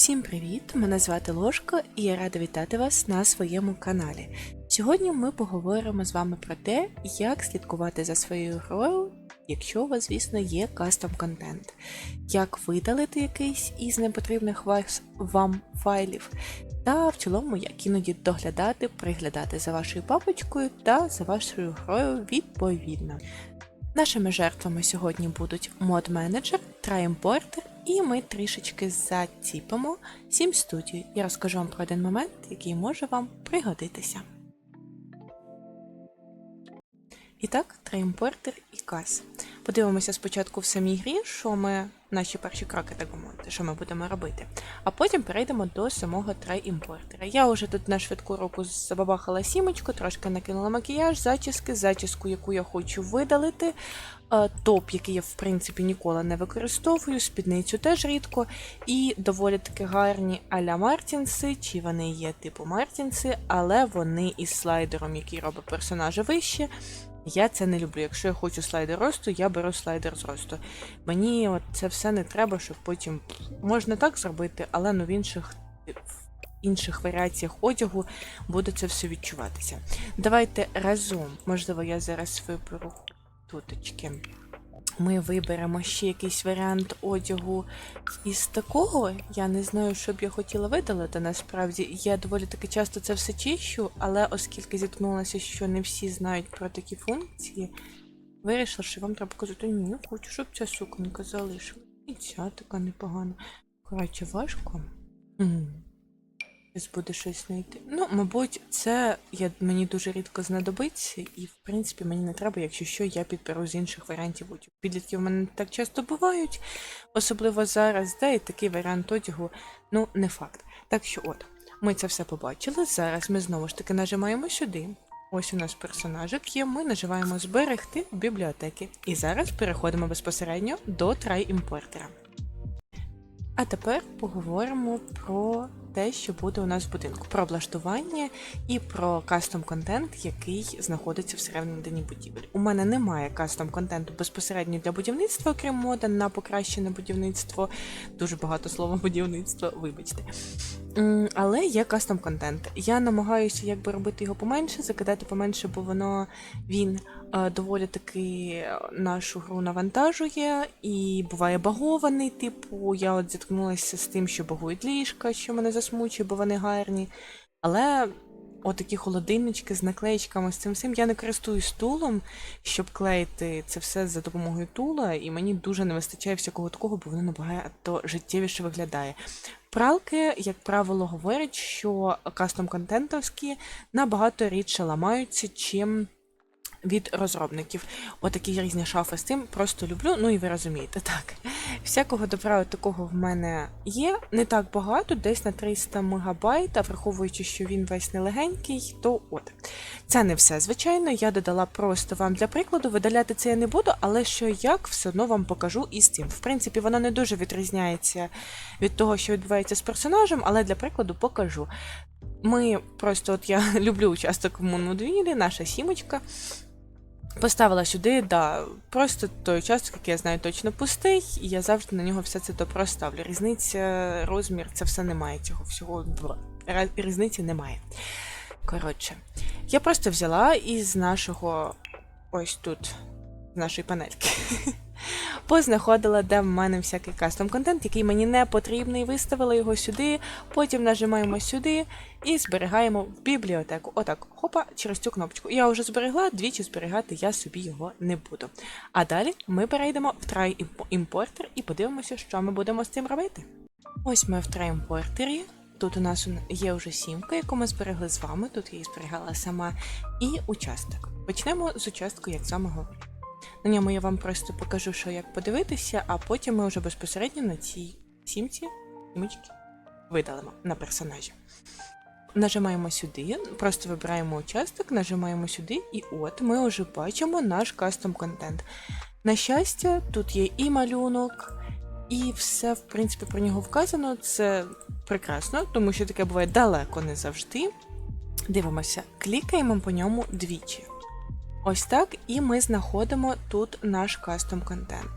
Всім привіт! Мене звати Ложко і я рада вітати вас на своєму каналі. Сьогодні ми поговоримо з вами про те, як слідкувати за своєю грою, якщо у вас, звісно, є кастом контент, як видалити якийсь із непотрібних вам файлів, та в цілому, як іноді доглядати, приглядати за вашою папочкою та за вашою грою відповідно. Нашими жертвами сьогодні будуть мод-менеджер, трай-імпортер, і ми трішечки заціпимо Sim Studio. Я розкажу вам про один момент, який може вам пригодитися. І так, трай-імпортер і кас. Подивимося спочатку в самій грі, що ми, наші перші кроки, так би мовити, що ми будемо робити. А потім перейдемо до самого трай-імпортера. Я вже тут на швидку руку забабахала сімочку, трошки накинула макіяж, зачіски, зачіску, яку я хочу видалити. е, Топ, який я в принципі ніколи не використовую, спідницю теж рідко. І доволі таки гарні аля Мартінси, чи вони є типу Мартінси, але вони із слайдером, який робить персонажа вище. Я це не люблю. Якщо я хочу слайдер росту, я беру слайдер зросту. Мені от це все не треба, щоб потім можна так зробити, але ну в інших інших варіаціях одягу буде це все відчуватися. Давайте разом, можливо, я зараз виберу туточки. Ми виберемо ще якийсь варіант одягу із такого. Я не знаю, що б я хотіла видалити. Насправді я доволі таки часто це все чищу, але оскільки зіткнулася, що не всі знають про такі функції, вирішила, що вам треба показати, ні, хочу, щоб ця суконька залишила. І ця така непогана. Коротше, важко. Зараз буде щось знайти. Ну, мабуть, це я, мені дуже рідко знадобиться, і в принципі мені не треба, якщо що, я підберу з інших варіантів одягу. Підлітки в мене не так часто бувають, особливо зараз, де і такий варіант одягу, ну, не факт. Так що от, ми це все побачили. Зараз ми знову ж таки нажимаємо сюди. Ось у нас персонажик є, ми нажимаємо зберегти в бібліотеки. І зараз переходимо безпосередньо до трай-імпортера. А тепер поговоримо про те, що буде у нас в будинку, про облаштування і про кастом контент, який знаходиться всередині будівель. У мене немає кастом контенту безпосередньо для будівництва, окрім мода на покращене будівництво. Дуже багато слова будівництво, вибачте. Але є кастом контент. Я намагаюся якби робити його поменше, закидати поменше, бо воно він доволі таки нашу гру навантажує і буває багований. Типу, я от зіткнулася з тим, що багують ліжка, що мене засмучує, бо вони гарні. Але отакі холодильнички з наклеїчками з цим всім я не користуюсь стулом, щоб клеїти це все за допомогою тула, і мені дуже не вистачає всякого такого, бо воно набагато життєвіше виглядає. Пралки, як правило, говорять, що кастом-контентовські набагато рідше ламаються, чим від розробників. Отакі різні шафи з тим просто люблю. Ну і ви розумієте, так. Всякого добра такого в мене є. Не так багато, десь на 300 мегабайт, а враховуючи, що він весь нелегенький, то от. Це не все, звичайно. Я додала просто вам для прикладу. Видаляти це я не буду, але що як все одно вам покажу і з цим. В принципі, воно не дуже відрізняється від того, що відбувається з персонажем, але для прикладу покажу. Ми просто, от я люблю участок в Мунудвілі, наша сімочка. Поставила сюди, да, просто той участок, який я знаю точно пустий, і я завжди на нього все це добро ставлю. Різниця, розмір, це все немає цього всього. Різниці немає. Коротше, я просто взяла із нашого ось тут, з нашої панельки. Познаходила, де в мене всякий кастом контент, який мені не потрібний, виставила його сюди, потім нажимаємо сюди і зберігаємо в бібліотеку. Отак, хопа, через цю кнопочку. Я вже зберегла, двічі зберігати я собі його не буду. А далі ми перейдемо в Try Importer і подивимося, що ми будемо з цим робити. Ось ми в Try Importer. Тут у нас є вже сімка, яку ми зберегли з вами. Тут я її зберігала сама. І участок. Почнемо з участку як самого. На ньому я вам просто покажу, що як подивитися, а потім ми вже безпосередньо на цій сімці сімочки видалимо на персонажі. Нажимаємо сюди, просто вибираємо участок, нажимаємо сюди, і от ми вже бачимо наш кастом контент. На щастя, тут є і малюнок, і все, в принципі, про нього вказано. Це прекрасно, тому що таке буває далеко не завжди. Дивимося, клікаємо по ньому двічі. Ось так, і ми знаходимо тут наш кастом контент.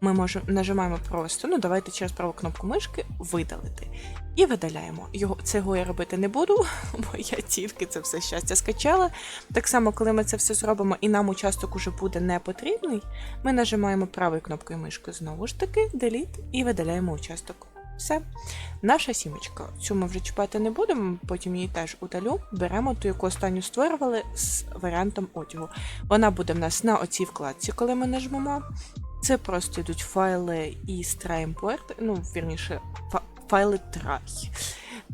Ми можемо нажимаємо просто, ну давайте через праву кнопку мишки видалити. І видаляємо. Його цього я робити не буду, бо я тільки це все щастя скачала. Так само, коли ми це все зробимо і нам участок уже буде не потрібний, ми нажимаємо правою кнопкою мишки знову ж таки, Delete, і видаляємо участок. Все. Наша сімочка. Цю ми вже чіпати не будемо, потім її теж удалю. Беремо ту, яку останню створювали з варіантом одягу. Вона буде в нас на оцій вкладці, коли ми нажмемо. Це просто йдуть файли із TryImport, ну, вірніше, файли Try.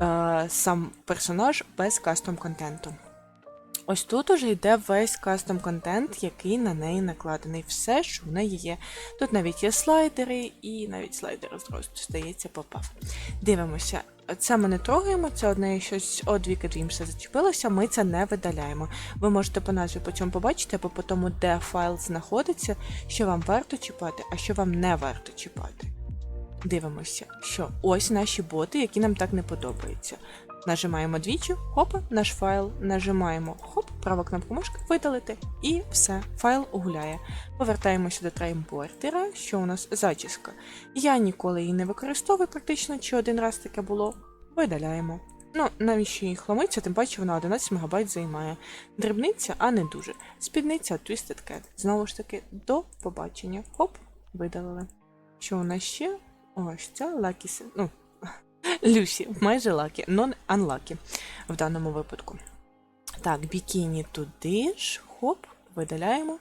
Е, сам персонаж без кастом контенту. Ось тут уже йде весь кастом контент, який на неї накладений. Все, що в неї є. Тут навіть є слайдери, і навіть слайдер зросту, здається, попав. Дивимося. Це ми не трогаємо, це одне щось од Віки зачепилося, ми це не видаляємо. Ви можете по назві по цьому побачити, або по тому, де файл знаходиться, що вам варто чіпати, а що вам не варто чіпати. Дивимося, що ось наші боти, які нам так не подобаються. Нажимаємо двічі, хопа, наш файл, нажимаємо хоп, права кнопку мишки, видалити, і все, файл гуляє. Повертаємося до траімпортера, що у нас зачіска. Я ніколи її не використовую, практично, чи один раз таке було. Видаляємо. Ну, навіщо її хламиться, тим паче вона 11 МБ займає. Дрібниця, а не дуже. Спідниця Twisted Cat. Знову ж таки, до побачення. Хоп, видалили. Що у нас ще? Ось ця Lucky Ну, Люсі, майже лакі, non unlucky в даному випадку. Так, бікіні туди ж, хоп, видаляємо.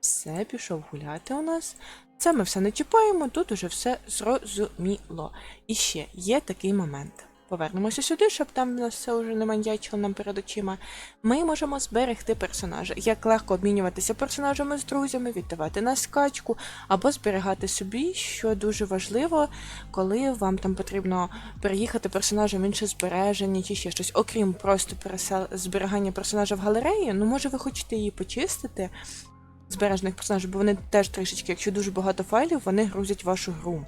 Все, пішов гуляти у нас. Це ми все не чіпаємо, тут уже все зрозуміло. І ще є такий момент. Повернемося сюди, щоб там нас все вже не маньячило нам перед очима. Ми можемо зберегти персонажа. Як легко обмінюватися персонажами з друзями, віддавати на скачку, або зберігати собі, що дуже важливо, коли вам там потрібно переїхати персонажем в інше збереження чи ще щось. Окрім просто пересел... зберігання персонажа в галереї, ну може ви хочете її почистити. Збережених персонажів, бо вони теж трішечки, якщо дуже багато файлів, вони грузять вашу гру.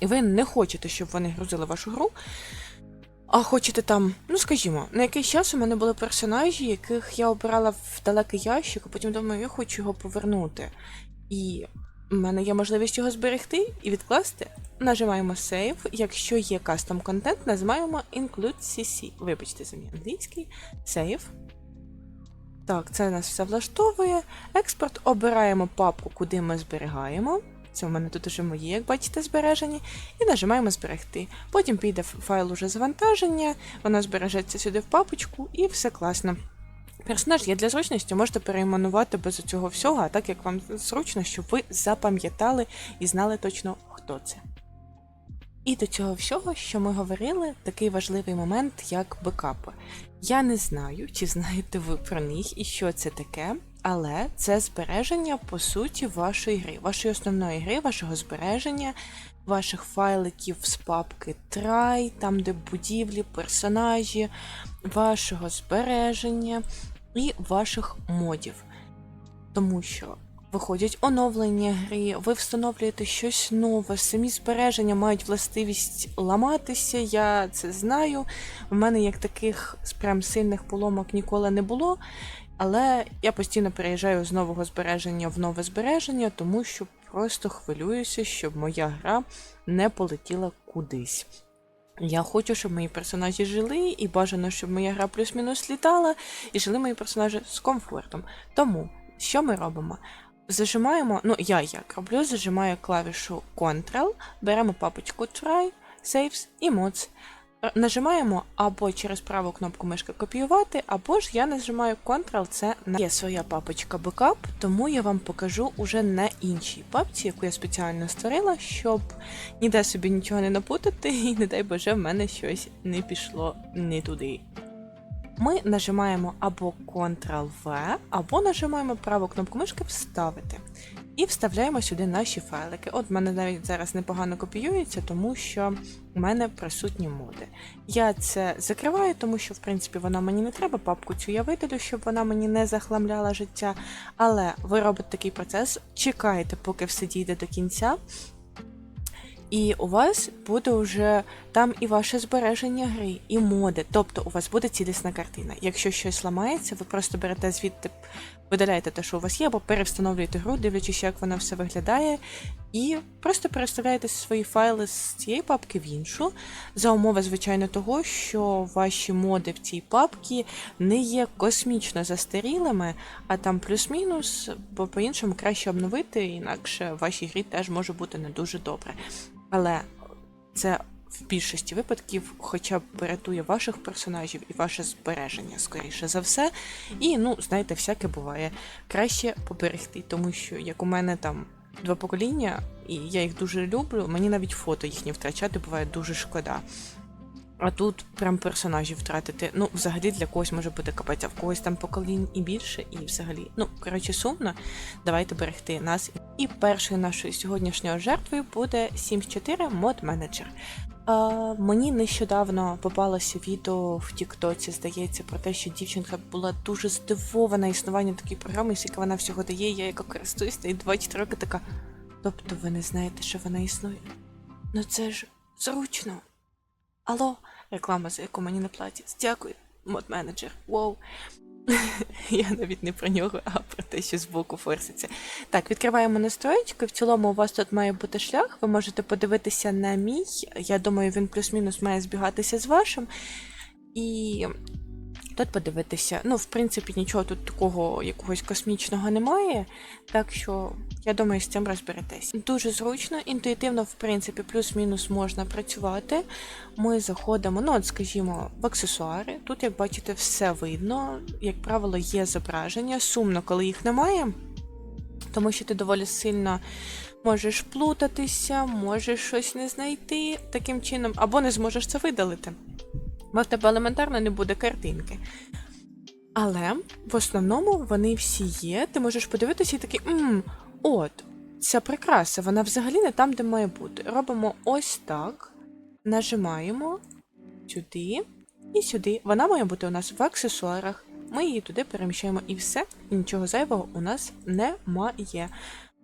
І ви не хочете, щоб вони грузили вашу гру. А хочете там, ну скажімо, на якийсь час у мене були персонажі, яких я обирала в далекий ящик, а потім думаю, я хочу його повернути. І в мене є можливість його зберегти і відкласти. Нажимаємо Save. Якщо є кастом контент, нажимаємо Include CC. Вибачте за мій англійський. Save. Так, це нас все влаштовує. Експорт обираємо папку, куди ми зберігаємо. Це у мене тут уже мої, як бачите, збережені. І нажимаємо зберегти. Потім піде файл уже завантаження, воно збережеться сюди в папочку, і все класно. Персонаж є для зручності, можете перейменувати без цього всього, а так як вам зручно, щоб ви запам'ятали і знали точно, хто це. І до цього всього, що ми говорили, такий важливий момент, як бекапи. Я не знаю, чи знаєте ви про них і що це таке, але це збереження по суті вашої гри, вашої основної гри, вашого збереження, ваших файликів з папки Try, там де будівлі, персонажі, вашого збереження і ваших модів. Тому що виходять оновлення гри, ви встановлюєте щось нове, самі збереження мають властивість ламатися, я це знаю. У мене як таких прям сильних поломок ніколи не було. Але я постійно переїжджаю з нового збереження в нове збереження, тому що просто хвилююся, щоб моя гра не полетіла кудись. Я хочу, щоб мої персонажі жили, і бажано, щоб моя гра плюс-мінус літала, і жили мої персонажі з комфортом. Тому, що ми робимо? Зажимаємо, ну я як роблю, зажимаю клавішу Ctrl, беремо папочку Try, Saves і Mods. Нажимаємо або через праву кнопку мишки копіювати, або ж я нажимаю Ctrl, це на є своя папочка Backup, тому я вам покажу уже на іншій папці, яку я спеціально створила, щоб ніде собі нічого не напутати, і не дай Боже, в мене щось не пішло не туди. Ми нажимаємо або Ctrl-V, або нажимаємо праву кнопку мишки Вставити. І вставляємо сюди наші файлики. От в мене навіть зараз непогано копіюється, тому що у мене присутні моди. Я це закриваю, тому що, в принципі, вона мені не треба. Папку цю я видалю, щоб вона мені не захламляла життя. Але ви робите такий процес, чекаєте, поки все дійде до кінця. І у вас буде вже там і ваше збереження гри, і моди. Тобто у вас буде цілісна картина. Якщо щось ламається, ви просто берете звідти видаляєте те, що у вас є, або перевстановлюєте гру, дивлячись, як вона все виглядає, і просто переставляєте свої файли з цієї папки в іншу. За умови, звичайно, того, що ваші моди в цій папці не є космічно застарілими, а там плюс-мінус, бо по-іншому краще обновити, інакше в вашій грі теж може бути не дуже добре. Але це в більшості випадків хоча б порятує ваших персонажів і ваше збереження, скоріше за все. І, ну, знаєте, всяке буває. Краще поберегти, тому що як у мене там два покоління, і я їх дуже люблю, мені навіть фото їхні втрачати буває дуже шкода. А тут прям персонажів втратити. Ну, взагалі для когось може бути капець, а в когось там поколінь і більше, і взагалі. Ну, коротше, сумно. Давайте берегти нас. І першою нашою сьогоднішньою жертвою буде Sims 4 Mod А, мені нещодавно попалося відео в Тіктоці, здається, про те, що дівчинка була дуже здивована існуванням такої програми, скільки вона всього дає, я яка користуюсь, і 24 роки така. Тобто ви не знаєте, що вона існує? Ну це ж зручно. Алло, реклама, за яку мені не платять. Дякую, мод менеджер. Воу. Я навіть не про нього, а про те, що збоку форситься. Так, відкриваємо настроєчки. В цілому у вас тут має бути шлях. Ви можете подивитися на мій. Я думаю, він плюс-мінус має збігатися з вашим. І тут подивитися. Ну, в принципі, нічого тут такого якогось космічного немає. Так що, я думаю, з цим розберетесь. Дуже зручно, інтуїтивно, в принципі, плюс-мінус можна працювати. Ми заходимо, ну, от, скажімо, в аксесуари. Тут, як бачите, все видно. Як правило, є зображення. Сумно, коли їх немає, тому що ти доволі сильно. Можеш плутатися, можеш щось не знайти таким чином, або не зможеш це видалити бо в тебе елементарно не буде картинки. Але в основному вони всі є. Ти можеш подивитися і такий, от, ця прикраса, вона взагалі не там, де має бути. Робимо ось так, нажимаємо сюди і сюди. Вона має бути у нас в аксесуарах. Ми її туди переміщаємо і все, і нічого зайвого у нас немає.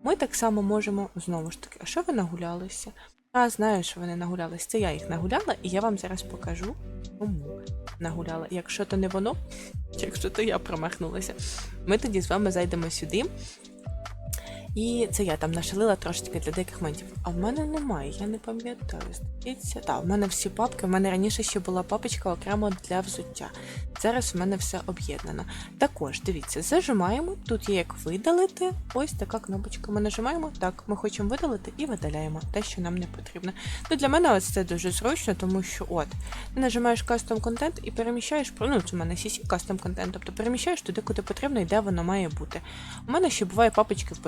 Ми так само можемо, знову ж таки, а що ви нагулялися? А, знаю, що вони нагулялись. Це я їх нагуляла, і я вам зараз покажу, кому нагуляла. Якщо то не воно, якщо то я промахнулася, ми тоді з вами зайдемо сюди. І це я там нашалила трошечки для деяких моментів. А в мене немає, я не пам'ятаю. Здається, так, в мене всі папки. В мене раніше ще була папочка окремо для взуття. Зараз в мене все об'єднано. Також, дивіться, зажимаємо. Тут є як видалити. Ось така кнопочка. Ми нажимаємо, так, ми хочемо видалити і видаляємо те, що нам не потрібно. Ну, Для мене ось це дуже зручно, тому що от, нажимаєш кастом контент і переміщаєш, ну, це в мене CC кастом контент, тобто переміщаєш туди, куди потрібно і де воно має бути. У мене ще буває папочки в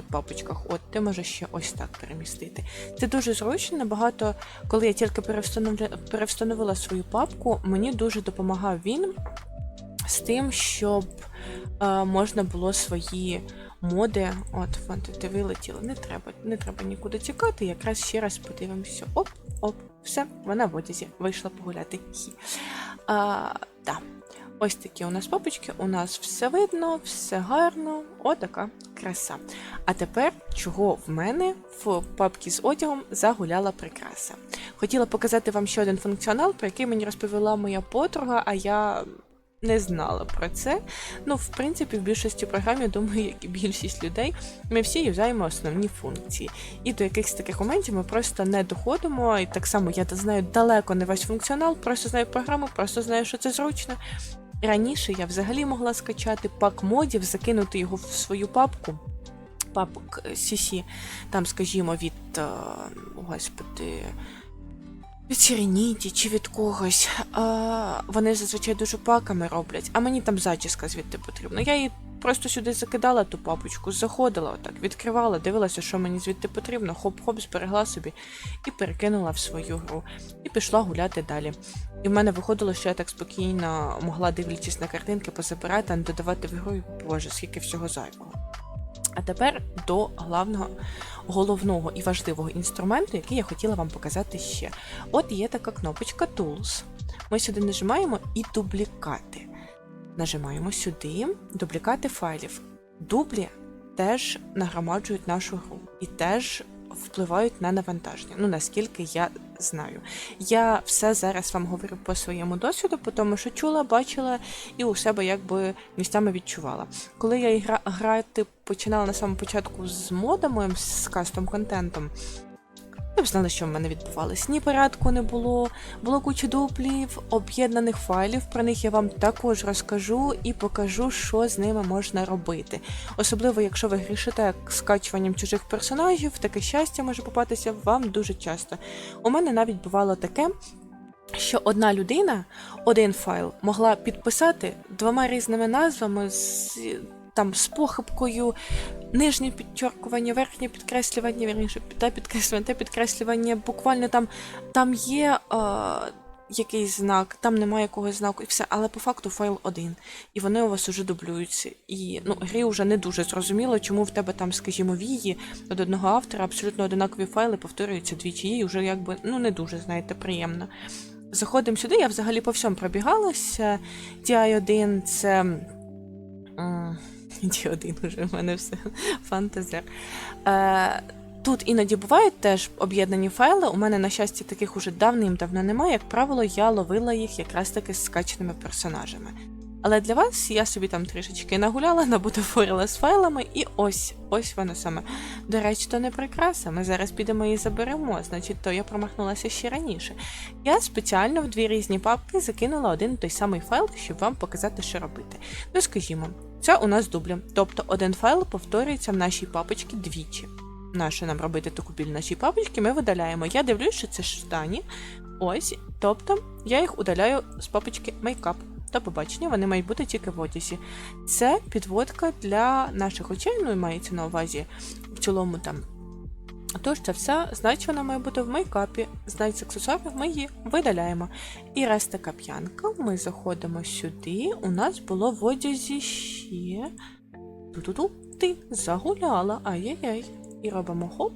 подпапочках. От, ти можеш ще ось так перемістити. Це дуже зручно, набагато, коли я тільки перевстановля... перевстановила свою папку, мені дуже допомагав він з тим, щоб е, можна було свої моди. От, фонти вилетіли. Не треба, не треба нікуди тікати. Якраз ще раз подивимося. Оп, оп, все, вона в одязі. Вийшла погуляти. Хі. А, да. Ось такі у нас папочки, у нас все видно, все гарно, отака краса. А тепер, чого в мене в папці з одягом загуляла прикраса. Хотіла показати вам ще один функціонал, про який мені розповіла моя подруга, а я не знала про це. Ну, в принципі, в більшості програм, я думаю, як і більшість людей, ми всі юзаємо основні функції. І до якихось таких моментів ми просто не доходимо. І так само я знаю далеко не весь функціонал, просто знаю програму, просто знаю, що це зручно. Раніше я взагалі могла скачати пак модів, закинути його в свою папку. Папок CC, там, скажімо, від е, господи, від Сіреніті чи від когось. А, Вони зазвичай дуже паками роблять, а мені там зачіска звідти потрібна. Я її просто сюди закидала ту папочку, заходила, отак, відкривала, дивилася, що мені звідти потрібно, хоп-хоп, зберегла собі і перекинула в свою гру. І пішла гуляти далі. І в мене виходило, що я так спокійно могла, дивлячись на картинки, позабирати, а не додавати в гру, і, боже, скільки всього зайвого. А тепер до главного, головного і важливого інструменту, який я хотіла вам показати ще. От є така кнопочка Tools. Ми сюди нажимаємо і дублікати. Нажимаємо сюди дублікати файлів. Дублі теж нагромаджують нашу гру і теж впливають на навантаження. Ну, наскільки я знаю. Я все зараз вам говорю по своєму досвіду, по тому що чула, бачила і у себе якби місцями відчувала. Коли я гра грати починала на самому початку з модами, з кастом контентом. Ви б знали, що в мене відбувалось. Ні порядку не було, було куча дуплів, об'єднаних файлів. Про них я вам також розкажу і покажу, що з ними можна робити. Особливо, якщо ви грішите скачуванням чужих персонажів, таке щастя може попатися вам дуже часто. У мене навіть бувало таке. Що одна людина один файл могла підписати двома різними назвами з там з похибкою, нижнє підчеркування, верхнє підкреслювання, вірніше, те підкреслювання, те підкреслювання, буквально там там є е, якийсь знак, там немає якогось знаку і все, але по факту файл один. І вони у вас уже дублюються. І ну, грі вже не дуже зрозуміло, чому в тебе там, скажімо, вії від одного автора абсолютно одинакові файли повторюються двічі, і вже якби ну не дуже, знаєте, приємно. Заходимо сюди, я взагалі по всьому пробігалася. DI1 це. Ді один уже в мене все фантазер. Е, Тут іноді бувають теж об'єднані файли. У мене, на щастя, таких уже давним-давно немає. Як правило, я ловила їх якраз таки з скаченими персонажами. Але для вас я собі там трішечки нагуляла, набутафорила з файлами, і ось ось воно саме. До речі, то не прикраса. Ми зараз підемо і заберемо, значить, то я промахнулася ще раніше. Я спеціально в дві різні папки закинула один той самий файл, щоб вам показати, що робити. Ну, скажімо, це у нас дублі. Тобто один файл повторюється в нашій папочці двічі. Нащо нам робити таку біль нашій папочці, ми видаляємо. Я дивлюсь, що це штані. Ось, тобто я їх удаляю з папочки Makeup. До побачення, вони мають бути тільки в одязі. Це підводка для наших очей, ну і мається на увазі в цілому там. Тож це все, значить, вона має бути в мейкапі, значить з аксесуарів ми її видаляємо. І раз така п'янка, ми заходимо сюди. У нас було в одязі ще. Ту-ту-ту, ти загуляла, ай-яй-яй. І робимо хоп.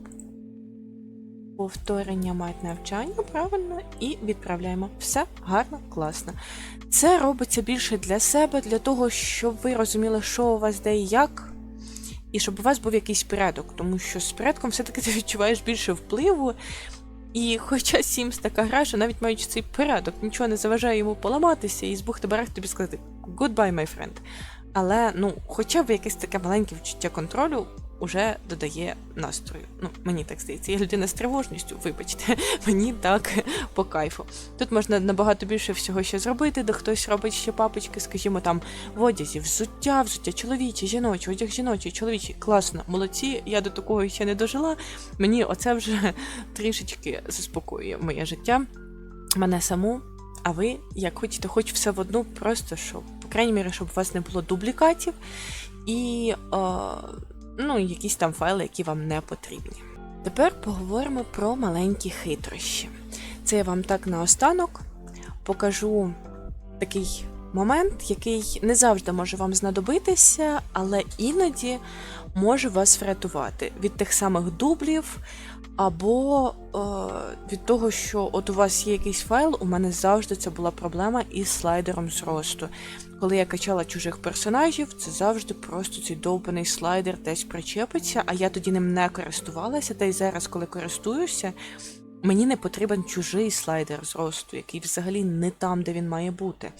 Повторення мають навчання, правильно, і відправляємо. Все гарно, класно. Це робиться більше для себе, для того, щоб ви розуміли, що у вас де і як, і щоб у вас був якийсь порядок, тому що з порядком все-таки ти відчуваєш більше впливу. І хоча Sims така гра, що навіть маючи цей порядок, нічого не заважає йому поламатися і збухти барах тобі сказати goodbye, my friend. Але ну, хоча б якесь таке маленьке відчуття контролю уже додає настрою. Ну, мені так здається, я людина з тривожністю, вибачте, мені так по кайфу. Тут можна набагато більше всього ще зробити, де хтось робить ще папочки, скажімо, там в одязі, взуття, взуття чоловічі, жіночі, одяг жіночий, чоловічий. Класно, молодці, я до такого ще не дожила. Мені оце вже трішечки заспокоює моє життя, мене саму. А ви, як хочете, хоч все в одну, просто щоб, по крайній мірі, щоб у вас не було дублікатів. І е, ну якісь там файли, які вам не потрібні. Тепер поговоримо про маленькі хитрощі. Це я вам так наостанок покажу такий момент, який не завжди може вам знадобитися, але іноді може вас врятувати від тих самих дублів, або е, від того, що от у вас є якийсь файл, у мене завжди це була проблема із слайдером зросту. Коли я качала чужих персонажів, це завжди просто цей довбаний слайдер десь причепиться, а я тоді ним не користувалася, та й зараз, коли користуюся, мені не потрібен чужий слайдер зросту, який взагалі не там, де він має бути.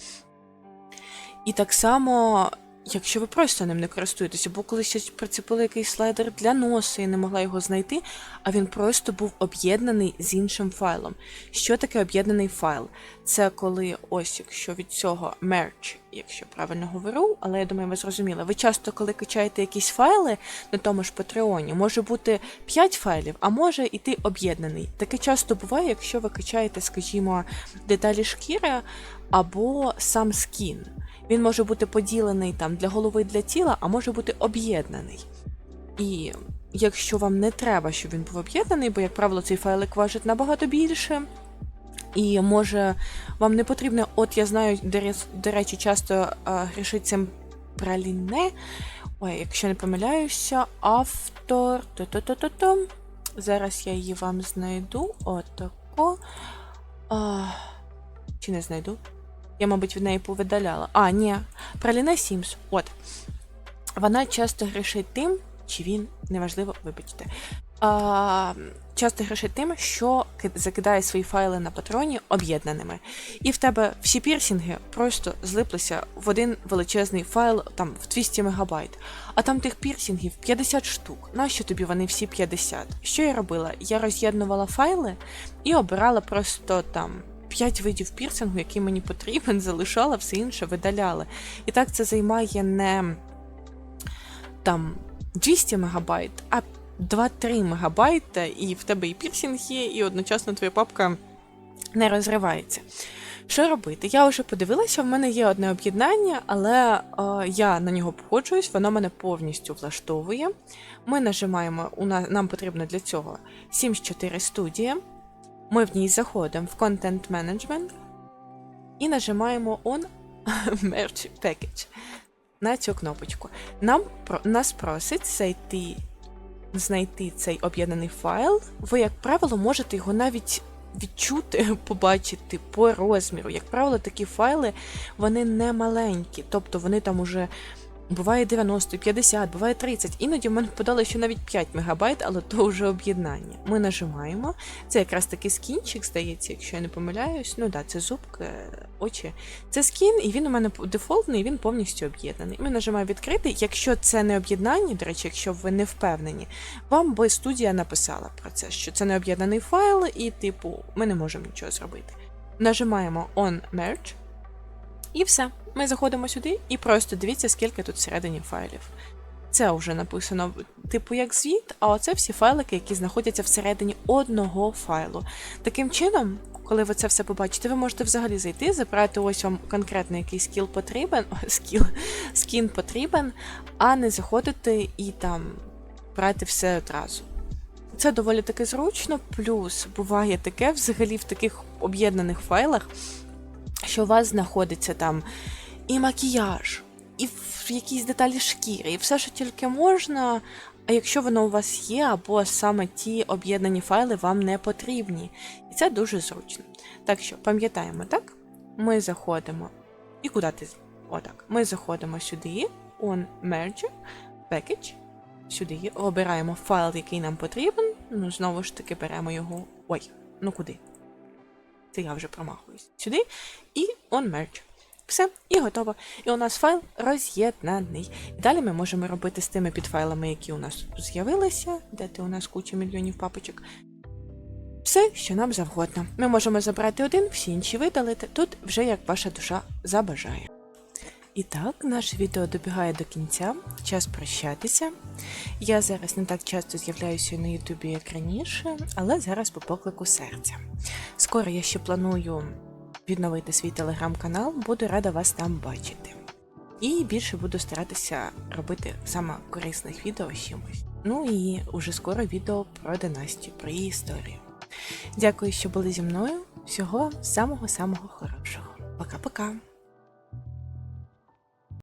І так само Якщо ви просто ним не користуєтеся, бо колись прицепили якийсь слайдер для носа і не могла його знайти, а він просто був об'єднаний з іншим файлом. Що таке об'єднаний файл? Це коли ось, якщо від цього merge, якщо правильно говорю, але я думаю, ви зрозуміли. Ви часто, коли качаєте якісь файли на тому ж Патреоні, може бути 5 файлів, а може іти об'єднаний. Таке часто буває, якщо ви качаєте, скажімо, деталі шкіри або сам скін. Він може бути поділений там для голови для тіла, а може бути об'єднаний. І якщо вам не треба, щоб він був об'єднаний, бо, як правило, цей файлик важить набагато більше. І може вам не потрібно, от я знаю, до речі, часто грішить цим праліне. Ой, якщо не помиляюся, автор. То-то-то-то-то. Зараз я її вам знайду. Отако. А, Чи не знайду? Я, мабуть, від неї повидаляла. А, ні, Праліна Сімс. От. Вона часто грішить тим, чи він, неважливо, вибачте. А, часто грішить тим, що закидає свої файли на патроні об'єднаними. І в тебе всі пірсінги просто злиплися в один величезний файл там в 200 мегабайт. А там тих пірсінгів 50 штук. Нащо тобі вони всі 50? Що я робила? Я роз'єднувала файли і обирала просто там. 5 видів пірсингу, який мені потрібен, залишала, все інше видаляла. І так це займає не там 200 мегабайт, а 2-3 мегабайта, і в тебе і пірсінг є, і одночасно твоя папка не розривається. Що робити? Я вже подивилася, в мене є одне об'єднання, але е, я на нього погоджуюсь, воно мене повністю влаштовує. Ми нажимаємо, у нас, нам потрібно для цього 7.4 студія. Ми в ній заходимо в Content Management і нажимаємо On Merge Package на цю кнопочку. Нам нас просить зайти, знайти цей об'єднаний файл. Ви, як правило, можете його навіть відчути, побачити по розміру. Як правило, такі файли вони не маленькі, тобто вони там уже. Буває 90, 50, буває 30. Іноді в мене подало, що навіть 5 мегабайт, але то вже об'єднання. Ми нажимаємо. Це якраз таки скінчик, здається, якщо я не помиляюсь. Ну так, да, це зубки, очі. Це скін, і він у мене дефолтний, і він повністю об'єднаний. Ми нажимаємо відкрити. Якщо це не об'єднання, до речі, якщо ви не впевнені, вам би студія написала про це, що це не об'єднаний файл, і, типу, ми не можемо нічого зробити. Нажимаємо On Merge. І все. Ми заходимо сюди і просто дивіться, скільки тут всередині файлів. Це вже написано, типу, як звіт, а оце всі файлики, які знаходяться всередині одного файлу. Таким чином, коли ви це все побачите, ви можете взагалі зайти, забрати ось вам конкретно який скіл потрібен, скіл, скін потрібен, а не заходити і там брати все одразу. Це доволі таки зручно, плюс буває таке взагалі в таких об'єднаних файлах, що у вас знаходиться там і макіяж, і якісь деталі шкіри, і все, що тільки можна. А якщо воно у вас є, або саме ті об'єднані файли вам не потрібні. І це дуже зручно. Так що пам'ятаємо, так? Ми заходимо. І куди ти? Отак. Ми заходимо сюди, on merge, package. Сюди обираємо файл, який нам потрібен. Ну, знову ж таки, беремо його. Ой, ну куди? Це я вже промахуюсь. Сюди і on merge. Все, і готово. І у нас файл роз'єднаний. І далі ми можемо робити з тими підфайлами, які у нас тут з'явилися, де ти у нас куча мільйонів папочок. Все, що нам завгодно. Ми можемо забрати один, всі інші видалити. Тут вже як ваша душа забажає. І так, наше відео добігає до кінця. Час прощатися. Я зараз не так часто з'являюся на Ютубі, як раніше, але зараз по поклику серця. Скоро я ще планую відновити свій телеграм-канал, буду рада вас там бачити. І більше буду старатися робити саме корисних відео з чимось. Ну і уже скоро відео про династію, про її історію. Дякую, що були зі мною. Всього самого-самого хорошого. Пока-пока!